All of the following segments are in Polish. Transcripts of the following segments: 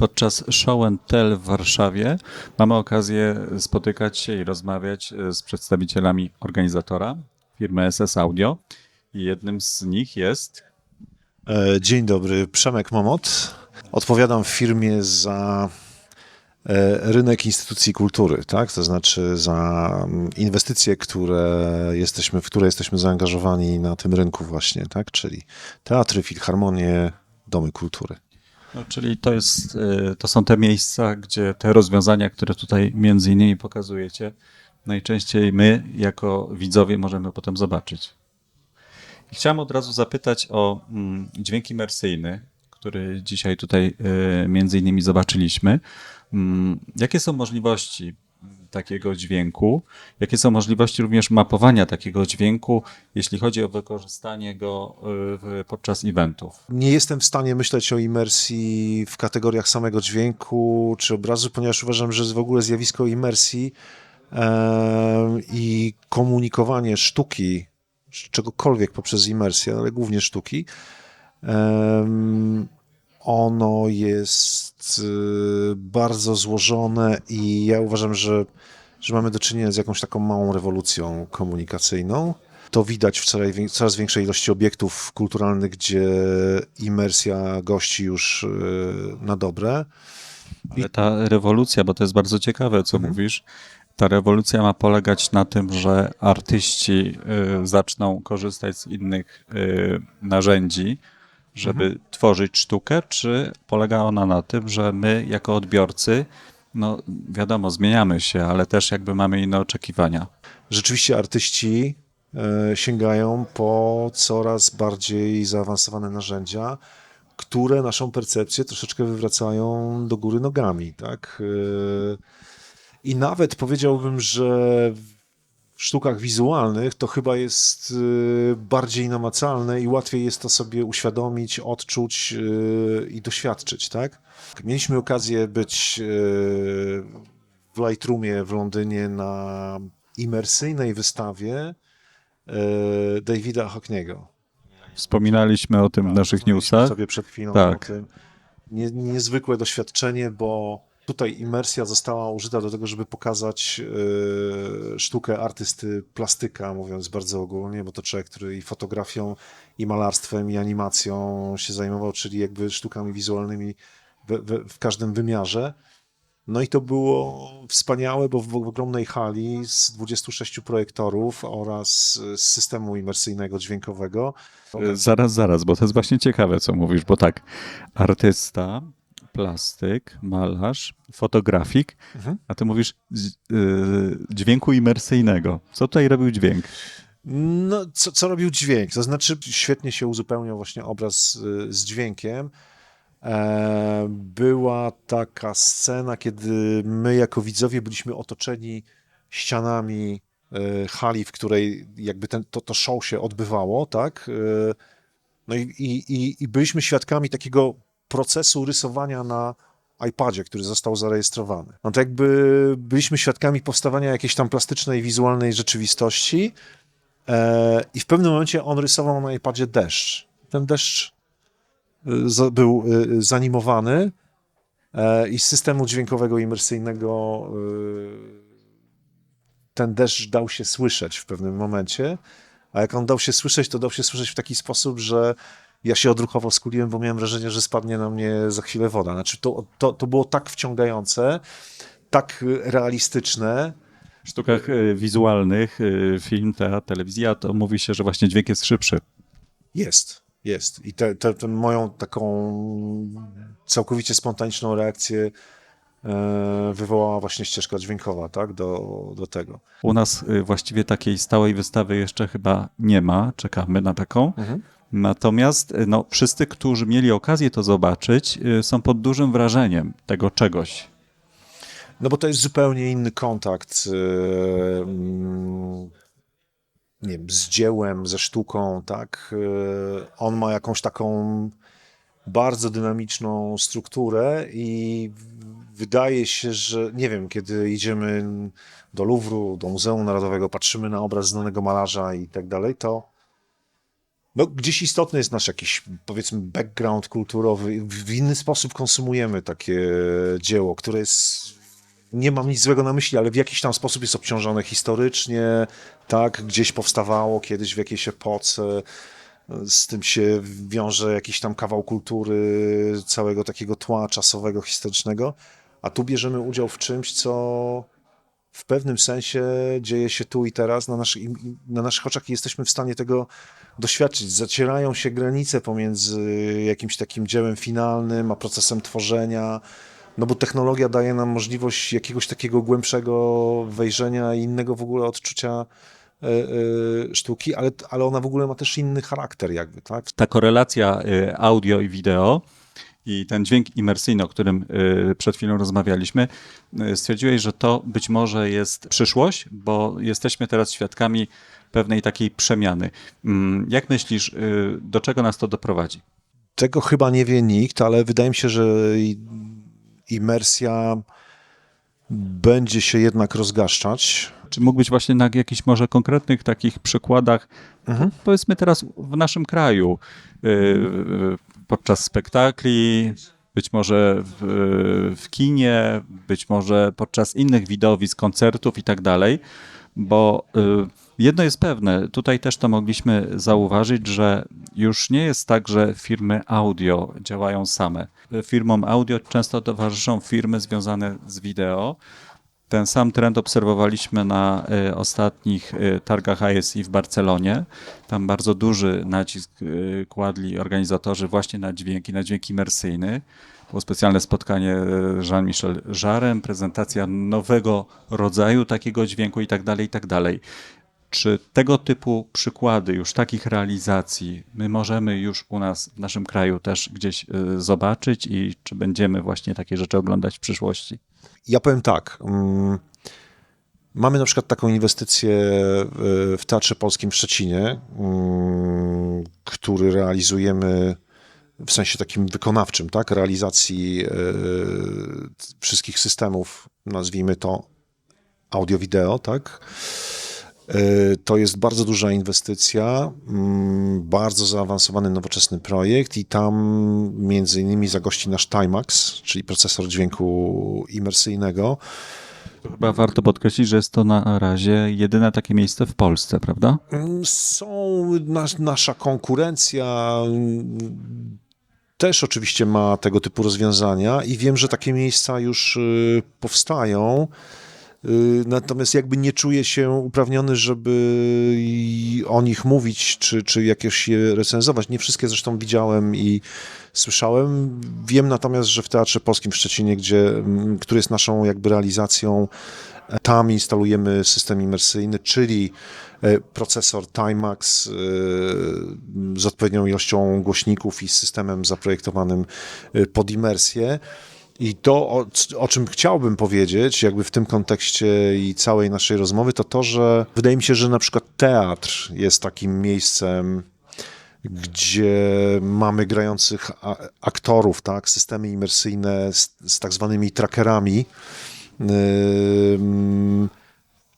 Podczas Show and Tell w Warszawie mamy okazję spotykać się i rozmawiać e, z przedstawicielami organizatora, firmy SS Audio. I jednym z nich jest E, Dzień dobry, Przemek Momot. Odpowiadam w firmie za e, rynek instytucji kultury, tak? To znaczy za mm, inwestycje, które jesteśmy, w które jesteśmy zaangażowani na tym rynku właśnie, tak? Czyli teatry, filharmonie, domy kultury. No, czyli to, jest, y, to są te miejsca, gdzie te rozwiązania, które tutaj między innymi pokazujecie, najczęściej my jako widzowie możemy potem zobaczyć. Chciałem od razu zapytać o mm, dźwięk imersyjny, który dzisiaj tutaj y, między innymi zobaczyliśmy. Mm, Jakie są możliwości takiego dźwięku? Jakie są możliwości również mapowania takiego dźwięku, jeśli chodzi o wykorzystanie go y, podczas eventów? Nie jestem w stanie myśleć o imersji w kategoriach samego dźwięku czy obrazu, ponieważ uważam, że w ogóle zjawisko imersji i komunikowanie sztuki, czegokolwiek poprzez imersję, ale głównie sztuki, ono jest y, bardzo złożone i ja uważam, że, że mamy do czynienia z jakąś taką małą rewolucją komunikacyjną. To widać w coraz, wię- coraz większej ilości obiektów kulturalnych, gdzie imersja gości już y, na dobre. Ale ta rewolucja, bo to jest bardzo ciekawe, co mówisz, ta rewolucja ma polegać na tym, że artyści y, zaczną korzystać z innych y, narzędzi, żeby tworzyć sztukę, czy polega ona na tym, że my jako odbiorcy, no wiadomo, zmieniamy się, ale też jakby mamy inne oczekiwania. Rzeczywiście artyści e, sięgają po coraz bardziej zaawansowane narzędzia, które naszą percepcję troszeczkę wywracają do góry nogami, tak? E, I nawet powiedziałbym, że w sztukach wizualnych to chyba jest e, bardziej namacalne i łatwiej jest to sobie uświadomić, odczuć e, i doświadczyć, tak? Mieliśmy okazję być e, w Lightroomie w Londynie na imersyjnej wystawie Davida Hockney'ego. Wspominaliśmy o tym w naszych newsach. sobie przed chwilą Tak. o tym. Nie, niezwykłe doświadczenie, bo tutaj imersja została użyta do tego, żeby pokazać e, sztukę artysty plastyka, mówiąc bardzo ogólnie, bo to człowiek, który i fotografią, i malarstwem, i animacją się zajmował, czyli jakby sztukami wizualnymi we, we, w każdym wymiarze. No i to było wspaniałe, bo w, w ogromnej hali z 26 projektorów oraz z systemu imersyjnego dźwiękowego Zaraz, zaraz, bo to jest właśnie ciekawe, co mówisz, bo tak, artysta, plastyk, malarz, fotografik, Mhm. a ty mówisz z- y, dźwięku imersyjnego. Co tutaj robił dźwięk? No, co, co robił dźwięk? To znaczy, świetnie się uzupełniał właśnie obraz y, z dźwiękiem. E, była taka scena, kiedy my jako widzowie byliśmy otoczeni ścianami e, hali, w której jakby ten, to, to show się odbywało, tak? E, no i, i, i byliśmy świadkami takiego procesu rysowania na iPadzie, który został zarejestrowany. No to jakby byliśmy świadkami powstawania jakiejś tam plastycznej, wizualnej rzeczywistości, E, I w pewnym momencie on rysował na iPadzie deszcz. Ten deszcz y, za- był y, zanimowany e, i z systemu dźwiękowego imersyjnego y, ten deszcz dał się słyszeć w pewnym momencie. A jak on dał się słyszeć, to dał się słyszeć w taki sposób, że ja się odruchowo skuliłem, bo miałem wrażenie, że spadnie na mnie za chwilę woda. Znaczy to, to, to było tak wciągające, tak realistyczne, W sztukach y, wizualnych, y, film, teatr, telewizja, to mówi się, że właśnie dźwięk jest szybszy. Jest, jest. I tę te, tę moją taką całkowicie spontaniczną reakcję e, wywołała właśnie ścieżka dźwiękowa, tak, do, do tego. U nas właściwie takiej stałej wystawy jeszcze chyba nie ma, czekamy na taką. Natomiast y, no, wszyscy, którzy mieli okazję to zobaczyć, y, są pod dużym wrażeniem tego czegoś. No bo to jest zupełnie inny kontakt e, mm, nie wiem, z dziełem, ze sztuką, tak. E, On ma jakąś taką bardzo dynamiczną strukturę i wydaje się, że nie wiem, kiedy idziemy do Louvru, do Muzeum Narodowego, patrzymy na obraz znanego malarza i tak dalej, to no, gdzieś istotny jest nasz jakiś, powiedzmy, background kulturowy. W inny sposób konsumujemy takie dzieło, które jest, nie mam nic złego na myśli, ale w jakiś tam sposób jest obciążone historycznie, tak, gdzieś powstawało kiedyś w jakiejś epoce. Z tym się wiąże jakiś tam kawał kultury, całego takiego tła czasowego, historycznego, a tu bierzemy udział w czymś, co w pewnym sensie dzieje się tu i teraz na, naszych na naszych oczach i jesteśmy w stanie tego doświadczyć. Zacierają się granice pomiędzy jakimś takim dziełem finalnym, a procesem tworzenia, no bo technologia daje nam możliwość jakiegoś takiego głębszego wejrzenia i innego w ogóle odczucia e, e, sztuki, ale, ale ona w ogóle ma też inny charakter jakby, tak? Ta korelacja y, audio i wideo i ten dźwięk imersyjny, o którym y, przed chwilą rozmawialiśmy, y, stwierdziłeś, że to być może jest przyszłość, bo jesteśmy teraz świadkami pewnej takiej przemiany. Mm, Jak myślisz, y, do czego nas to doprowadzi? Tego chyba nie wie nikt, ale wydaje mi się, że imersja będzie się jednak rozgaszczać. Czy mógłbyś właśnie na jakichś może konkretnych takich przykładach, Mhm. powiedzmy teraz w naszym kraju, podczas spektakli, być może w, w kinie, być może podczas innych widowisk, koncertów i tak dalej, bo y, jedno jest pewne, tutaj też to mogliśmy zauważyć, że już nie jest tak, że firmy audio działają same. Firmom audio często towarzyszą firmy związane z wideo, ten sam trend obserwowaliśmy na y, ostatnich y, targach ISI w Barcelonie. Tam bardzo duży nacisk y, kładli organizatorzy właśnie na dźwięki, na dźwięk imersyjny. Było specjalne spotkanie Jean-Michel Jarem, prezentacja nowego rodzaju takiego dźwięku i tak dalej, i tak dalej. Czy tego typu przykłady już takich realizacji my możemy już u nas w naszym kraju też gdzieś zobaczyć i czy będziemy właśnie takie rzeczy oglądać w przyszłości? Ja powiem tak. mm, Mamy na przykład taką inwestycję w- w Teatrze Polskim w Szczecinie, mm, który realizujemy w sensie takim wykonawczym, tak? Realizacji e, wszystkich systemów, nazwijmy to audio-wideo, tak? E, To jest bardzo duża inwestycja, mm, bardzo zaawansowany, nowoczesny projekt i tam między innymi zagości nasz Timax, czyli procesor dźwięku imersyjnego. Chyba warto podkreślić, że jest to na razie jedyne takie miejsce w Polsce, prawda? Mm, Są nas, nasza konkurencja mm, też oczywiście ma tego typu rozwiązania i wiem, że takie miejsca już y, powstają. Y, Natomiast jakby nie czuję się uprawniony, żeby o nich mówić, czy, czy jakieś je recenzować. Nie wszystkie zresztą widziałem i słyszałem. Wiem natomiast, że w Teatrze Polskim w Szczecinie, gdzie, który jest naszą jakby realizacją, e, tam instalujemy system imersyjny, czyli e, procesor Timax e, z odpowiednią ilością głośników i systemem zaprojektowanym pod imersję. I to, o, o czym chciałbym powiedzieć, jakby w tym kontekście i całej naszej rozmowy, to to, że wydaje mi się, że na przykład teatr jest takim miejscem, gdzie mamy grających aktorów, tak, systemy imersyjne z, z tak zwanymi trackerami, ym,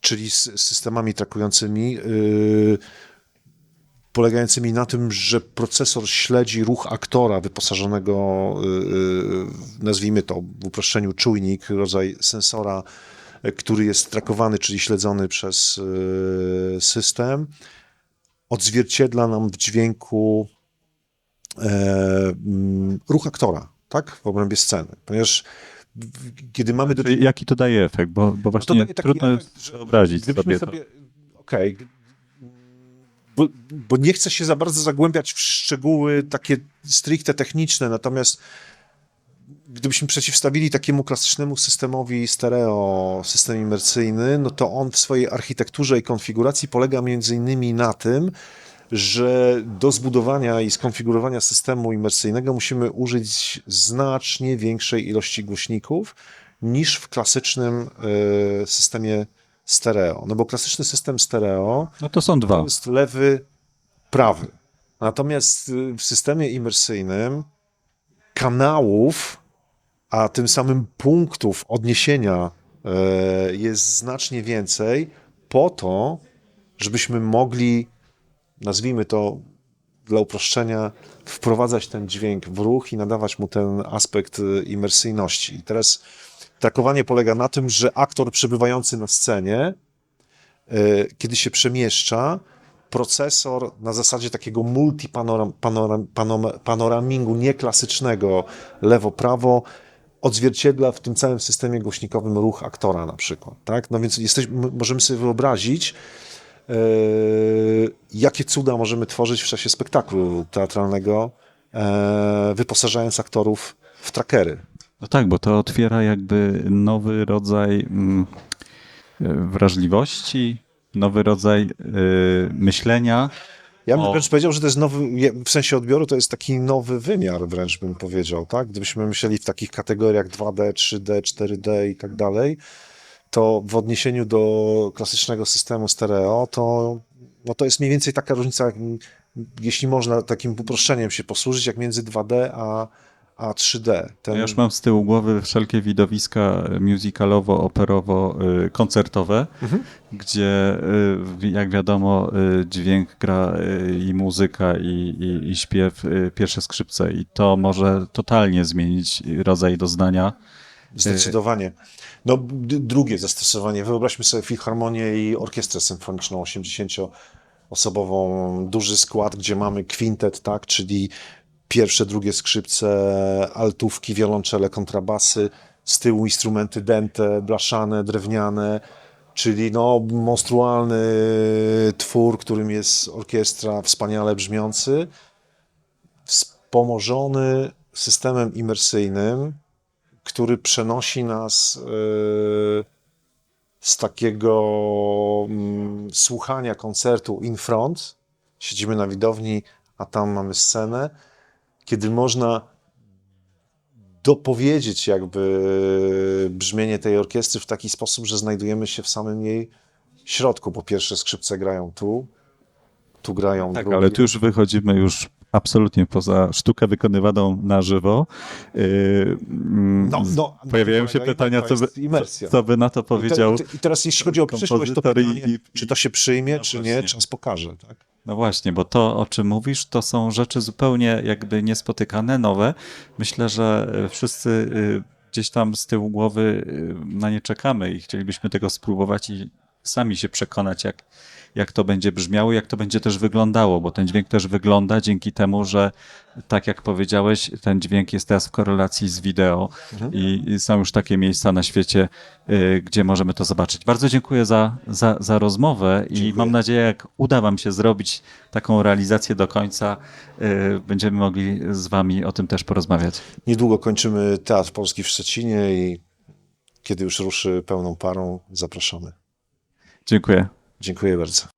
czyli z systemami trakującymi, yy, polegającymi na tym, że procesor śledzi ruch aktora wyposażonego, yy, nazwijmy to w uproszczeniu czujnik, rodzaj sensora, yy, który jest trakowany, czyli śledzony przez yy, system, odzwierciedla nam w dźwięku e, mm, ruch aktora, tak, w obrębie sceny, ponieważ kiedy mamy do Jaki to daje efekt? Bo, bo właśnie daje taki trudno efekt, jest wyobrazić sobie, sobie, to. okej, bo, bo nie chcę się za bardzo zagłębiać w szczegóły takie stricte techniczne, natomiast gdybyśmy przeciwstawili takiemu klasycznemu systemowi stereo, system imersyjny, no to on w swojej architekturze i konfiguracji polega między innymi na tym, że do zbudowania i skonfigurowania systemu imersyjnego musimy użyć znacznie większej ilości głośników niż w klasycznym e, systemie stereo. No bo klasyczny system stereo No to są dwa. to jest lewy, prawy. Natomiast y, w systemie imersyjnym kanałów, a tym samym punktów odniesienia e, jest znacznie więcej po to, żebyśmy mogli, nazwijmy to dla uproszczenia wprowadzać ten dźwięk w ruch i nadawać mu ten aspekt y, imersyjności. I teraz trakowanie polega na tym, że aktor przebywający na scenie, y, kiedy się przemieszcza, procesor na zasadzie takiego panom, panoramingu nieklasycznego lewo-prawo odzwierciedla w tym całym systemie głośnikowym ruch aktora na przykład. Tak? No więc jesteś, możemy sobie wyobrazić, e, jakie cuda możemy tworzyć w czasie spektaklu teatralnego, e, wyposażając aktorów w trackery. No tak, bo to otwiera jakby nowy rodzaj mm, e, wrażliwości, nowy rodzaj e, myślenia. Ja bym O. wręcz powiedział, że to jest nowy, w sensie odbioru to jest taki nowy wymiar wręcz bym powiedział, tak? Gdybyśmy myśleli w takich kategoriach 2D, 3D, 4D i tak dalej, to w odniesieniu do klasycznego systemu stereo, to, no to jest mniej więcej taka różnica, jak, jeśli można takim uproszczeniem się posłużyć, jak między 2D a, a 3D. Ten, Ja już mam z tyłu głowy wszelkie widowiska musicalowo-operowo-koncertowe, gdzie y, jak wiadomo y, dźwięk gra y, i muzyka i, i, i śpiew y, pierwsze skrzypce i to może totalnie zmienić rodzaj doznania. Zdecydowanie. No, drugie zastosowanie. Wyobraźmy sobie filharmonię i orkiestrę symfoniczną 80-osobową, duży skład, gdzie mamy kwintet, tak, czyli pierwsze, drugie skrzypce, altówki, wiolonczele, kontrabasy, z tyłu instrumenty dęte, blaszane, drewniane, czyli no, monstrualny twór, którym jest orkiestra, wspaniale brzmiący, wspomożony systemem imersyjnym, który przenosi nas yy, z takiego mm, słuchania koncertu in front. Siedzimy na widowni, a tam mamy scenę, kiedy można dopowiedzieć jakby brzmienie tej orkiestry w taki sposób, że znajdujemy się w samym jej środku. Po pierwsze skrzypce grają tu, tu grają Tak, drugie. ale tu już wychodzimy już absolutnie poza sztukę wykonywaną na żywo. Yy, mm, No, no, pojawiają się polega i pytania, co by, co by na to powiedział. I, te, I teraz jeśli chodzi o przyszłość, to pytanie, i- czy to się przyjmie, No czy właśnie. nie, czas pokaże. Tak? No właśnie, bo to, o czym mówisz, to są rzeczy zupełnie jakby niespotykane, nowe. Myślę, że e, wszyscy y, gdzieś tam z tyłu głowy y, na nie czekamy i chcielibyśmy tego spróbować i sami się przekonać, jak, jak to będzie brzmiało, jak to będzie też wyglądało, bo ten dźwięk też wygląda dzięki temu, że tak jak powiedziałeś, ten dźwięk jest teraz w korelacji z wideo i, i są już takie miejsca na świecie, y, gdzie możemy to zobaczyć. Bardzo dziękuję za, za, za rozmowę i Dziękuję. mam nadzieję, jak uda Wam się zrobić taką realizację do końca, y, będziemy mogli z Wami o tym też porozmawiać. Niedługo kończymy Teatr Polski w Szczecinie i kiedy już ruszy pełną parą, zapraszamy. Dziękuję. Dziękuję bardzo.